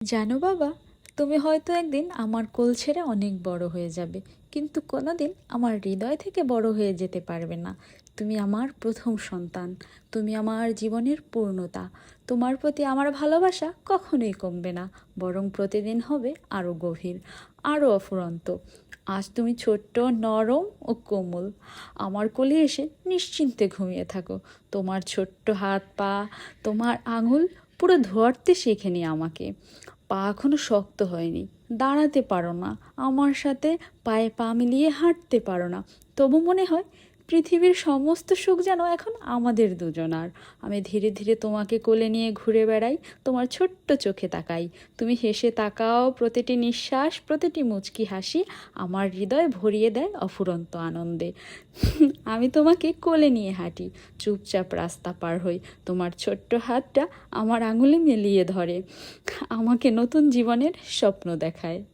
জানো বাবা, তুমি হয়তো একদিন আমার কোল ছেড়ে অনেক বড় হয়ে যাবে, কিন্তু কোনোদিন আমার হৃদয় থেকে বড় হয়ে যেতে পারবে না। তুমি আমার প্রথম সন্তান, তুমি আমার জীবনের পূর্ণতা। তোমার প্রতি আমার ভালোবাসা কখনোই কমবে না, বরং প্রতিদিন হবে আরও গভীর আরও অফুরন্ত। আজ তুমি ছোট্ট, নরম ও কোমল। আমার কোলে এসে নিশ্চিন্তে ঘুমিয়ে থাকো। তোমার ছোট্ট হাত পা, তোমার আঙুল পুরো ধরতে শেখেনি আমাকে। পা এখনও শক্ত হয়নি। দাঁড়াতে পারো না। আমার সাথে পায়ে পা মিলিয়ে হাঁটতে পারো না। তবু মনে হয় পৃথিবীর সমস্ত সুখ যেন এখন আমাদের দুজনার। আমি ধীরে ধীরে তোমাকে কোলে নিয়ে ঘুরে বেড়াই, তোমার ছোট্ট চোখে তাকাই। তুমি হেসে তাকাও, প্রতিটি নিঃশ্বাস, প্রতিটি মুচকি হাসি আমার হৃদয় ভরিয়ে দেয় অফুরন্ত আনন্দে। আমি তোমাকে কোলে নিয়ে হাঁটি, চুপচাপ রাস্তা পার হই। তোমার ছোট্ট হাতটা আমার আঙুলে মেলিয়ে ধরে। আমাকে নতুন জীবনের স্বপ্ন দেখায়।